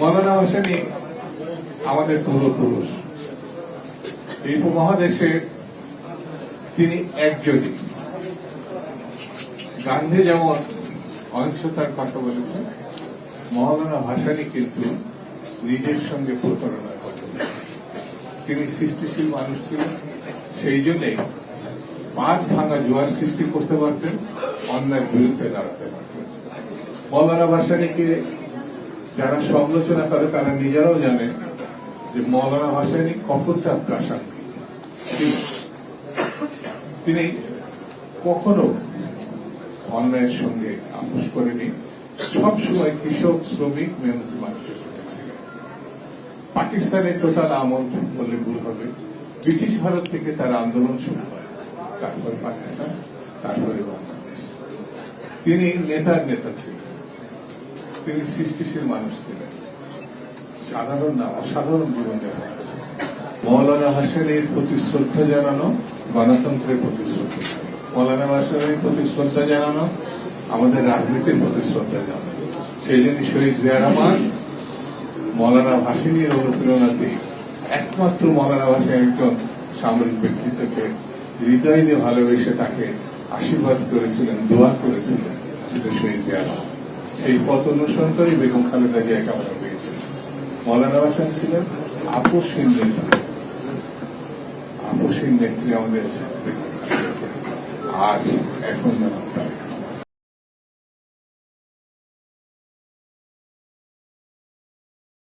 মৌলানা হোসেনি আমাদের পূর্বপুরুষ। এই উপমহাদেশে তিনি একজনই। গান্ধী যেমন অহিংসতার কথা বলেছেন, মৌলানা ভাসানি কিন্তু নিজের সঙ্গে প্রতারণা করেন তিনি সৃষ্টিশীল মানুষ ছিলেন, সেই জন্যে পাঁচ ভাঙা জোয়ার সৃষ্টি করতে পারতেন, অন্যায়ের বিরুদ্ধে দাঁড়াতে পারতেন। মৌলানা ভাসানিকে যারা সমালোচনা করে, তারা নিজেরাও জানে যে মৌলানা ভাসানি কতটা ছিলেন। তিনি কখনো অন্যায়ের সঙ্গে আপোষ করেনি। সবসময় কৃষক, শ্রমিক, মেহনতি মানুষের সঙ্গে পাকিস্তানের টোটাল আমল বললে ভুল হবে। ব্রিটিশ ভারত থেকে তার আন্দোলন শুরু হয়। তারপরে পাকিস্তান, তারপরে বাংলাদেশ। তিনি নেতার নেতা ছিলেন। তিনি সৃষ্টিশীল মানুষ ছিলেন। সাধারণ না, অসাধারণ জীবনযাপন। মৌলানা হাসানের প্রতি শ্রদ্ধা জানানো, গণতন্ত্রের প্রতি শ্রদ্ধা মৌলানা হাসানের প্রতি শ্রদ্ধা জানানো, আমাদের রাজনীতির প্রতি শ্রদ্ধা জানানো। সেই জন্য শহীদ জিয়া রহমান মৌলানা ভাসিনীর অনুপ্রেরণাতে একমাত্র মৌলানা ভাসিনী একজন সামরিক ব্যক্তিত্বকে হৃদয় দিয়ে ভালোবেসে তাকে আশীর্বাদ করেছিলেন, দোয়া করেছিলেন সেটা শহীদ জিয়া রহমান সেই পথ অনুসরণ করে বেগম খালেদা জিয়াকে আমরা পেয়েছি মৌলানা ভাসান ছিলেন আপসহীন নেতা। আপসহীন নেত্রী আমাদের আজ এখন